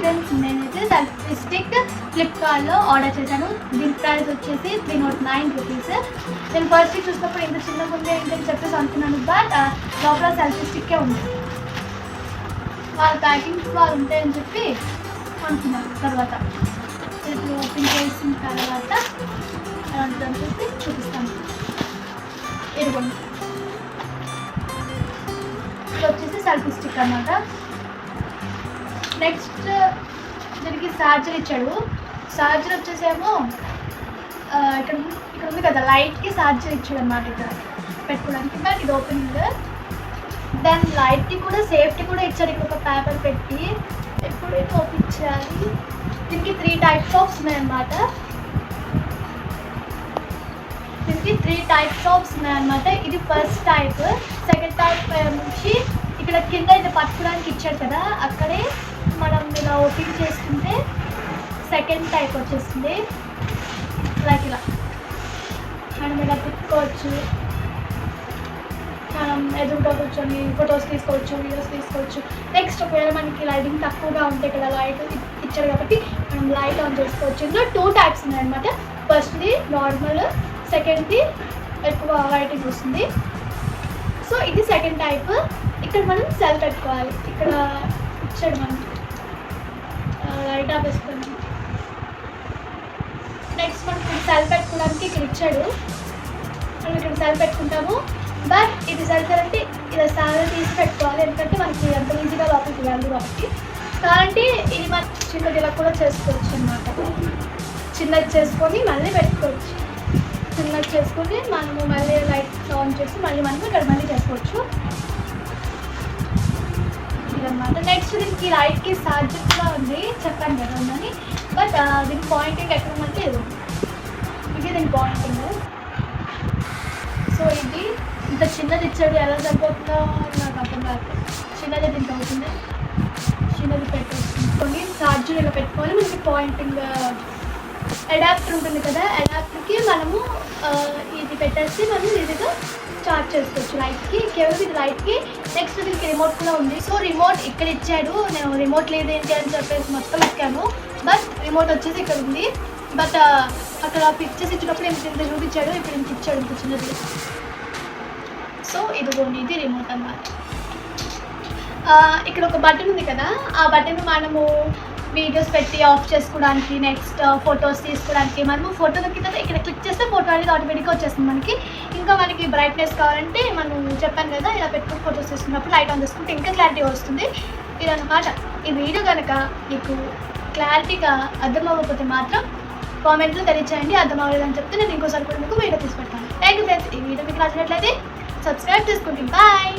Friends నేనైతే selfie stick ఫ్లిప్కార్ట్లో order చేశాను. దీని ప్రైస్ వచ్చేసి త్రీ నాట్ నైన్ రూపీస్ నేను ఫస్ట్ చూసినప్పుడు ఇంత చిన్నగా ఉంది ఏంటని చెప్పేసి అనుకున్నాను బట్ uh, లోపల సెల్ఫీ స్టిక్కే ఉంది. వాళ్ళ ప్యాకింగ్స్ వాళ్ళు ఉంటాయని చెప్పి అనుకున్నాను తర్వాత. ఇప్పుడు ఓపెన్ చేసిన తర్వాత ఎలా చెప్పి చూపిస్తాను. ఇదిగోండి. ఇది వచ్చేసి సెల్ఫీ స్టిక్ అనమాట నెక్స్ట్ దీనికి ఛార్జర్ ఇచ్చాడు. ఛార్జర్ వచ్చేసేమో ఇక్కడ ఇక్కడ ఉంది కదా లైట్కి ఛార్జర్ ఇచ్చాడు అనమాట ఇక్కడ పెట్టుకోవడానికి. బట్ ఇది ఓపెనింగ్ దాని లైట్కి కూడా సేఫ్టీ కూడా ఇచ్చాడు ఇక్కడ ఒక పేపర్ పెట్టి. ఎప్పుడు ఇది ఓపెన్ చేయాలి. దీనికి త్రీ టైప్స్ ఆఫ్ ఉన్నాయన్నమాట. దీనికి త్రీ టైప్స్ ఆఫ్ ఉన్నాయన్నమాట. ఇది ఫస్ట్ టైప్ సెకండ్ టైప్ నుంచి ఇక్కడ కింద ఇది పట్టుకోవడానికి ఇచ్చాడు కదా అక్కడే మనం చేసుకుంటే సెకండ్ టైప్ వచ్చేస్తుంది. లైక్ ఇలా. మనం ఇలా పెట్టుకోవచ్చు మనం ఎదురుగా కూర్చొని ఫొటోస్ తీసుకోవచ్చు వీడియోస్ తీసుకోవచ్చు. నెక్స్ట్ ఒకవేళ మనకి లైటింగ్ తక్కువగా ఉంటే కదా లైట్ ఇచ్చాడు కాబట్టి మనం లైట్ ఆన్ చేసుకోవచ్చు. ఇందులో టూ టైప్స్ ఉన్నాయన్నమాట. ఫస్ట్ది నార్మల్ సెకండ్ది ఎక్కువ లైటింగ్ వస్తుంది. సో ఇది సెకండ్ టైప్ ఇక్కడ మనం సెల్ పెట్టుకోవాలి ఇక్కడ ఇచ్చాడు మనం లైట్ ఆపేసుకొని. నెక్స్ట్ మనం ఇక్కడ సెల్ పెట్టుకోవడానికి ఇక్కడ ఇచ్చాడు. మనం ఇక్కడ సెల్ పెట్టుకుంటాము. బట్ ఇది సెల్ అంటే ఇలా తీసి పెట్టుకోవాలి. ఎందుకంటే మనకి ఎంత ఈజీగా లోపలికి వెళ్ళదు కాబట్టి. కాబట్టి ఇది మన చిన్నది ఇలా కూడా చేసుకోవచ్చు అనమాట చిన్నది చేసుకొని మళ్ళీ పెట్టుకోవచ్చు. చిన్నది చేసుకొని మనము మళ్ళీ లైట్ ఆన్ చేసి మళ్ళీ మనం ఇక్కడ మళ్ళీ చేసుకోవచ్చు. అనమాట నెక్స్ట్ దీనికి లైట్కి ఛార్జర్ కూడా ఉంది. చెప్పాను కదా ఉందని. బట్ uh, దీని పాయింటింగ్ ఎక్కడ ఉందంటే ఇది. ఇది దీని పాయింటింగ్ సో ఇది ఇంత చిన్నది ఇచ్చాడు. ఎలా సరిపోతుందో నాకు అర్థం కాదు. చిన్నది దీనికి అవుతుంది. చిన్నది పెట్టేసుకొని ఛార్జర్ ఇలా పెట్టుకొని మనకి పాయింటింగ్ అడాప్టర్ ఉంటుంది కదా అడాప్టర్కి మనము ఇది పెట్టేసి మనం ఇదిగా చార్జ్ చేసుకోవచ్చు. లైట్కి కేవలం ఇది లైట్కి నెక్స్ట్ దీనికి రిమోట్ కూడా ఉంది. సో రిమోట్ ఇక్కడ ఇచ్చాడు నేను రిమోట్ లేదేంటి అని చెప్పేసి మొత్తం ఎక్కాను. బట్ రిమోట్ వచ్చేసి ఇక్కడ ఉంది. బట్ అక్కడ పిక్చర్స్ ఇచ్చినప్పుడు ఇంత ఇంత చూపించాడు. ఇప్పుడు ఇంత ఇచ్చాడు ఇంత చిన్నది. సో ఇదిగోండి ఇది రిమోట్ అన్నమాట. ఇక్కడ ఒక బటన్ ఉంది కదా. ఆ బటన్ మనము వీడియోస్ పెట్టి ఆఫ్ చేసుకోవడానికి నెక్స్ట్ ఫొటోస్ uh, తీసుకోవడానికి. మనము ఫోటో కింద ఇక్కడ క్లిక్ చేస్తే ఫోటో అనేది ఆటోమేటిక్గా వచ్చేస్తుంది మనకి. ఇంకా మనకి బ్రైట్నెస్ కావాలంటే మనం చెప్పాను కదా ఇలా పెట్టుకుని ఫొటోస్ తీసుకున్నప్పుడు లైట్ ఆన్ చేసుకుంటే ఇంకా క్లారిటీ వస్తుంది. ఇదన్నమాట. ఈ వీడియో కనుక మీకు క్లారిటీగా అర్థమవ్వకపోతే మాత్రం కామెంట్లో తెలియచేయండి అర్థం అవ్వలేదని చెప్తే నేను ఇంకోసారి కూడా మీకు వీడియో తీసి పెడతాను. థ్యాంక్ యూ ఫ్రెండ్స్ ఈ వీడియో మీకు నచ్చినట్లయితే సబ్స్క్రైబ్ చేసుకోండి. బాయ్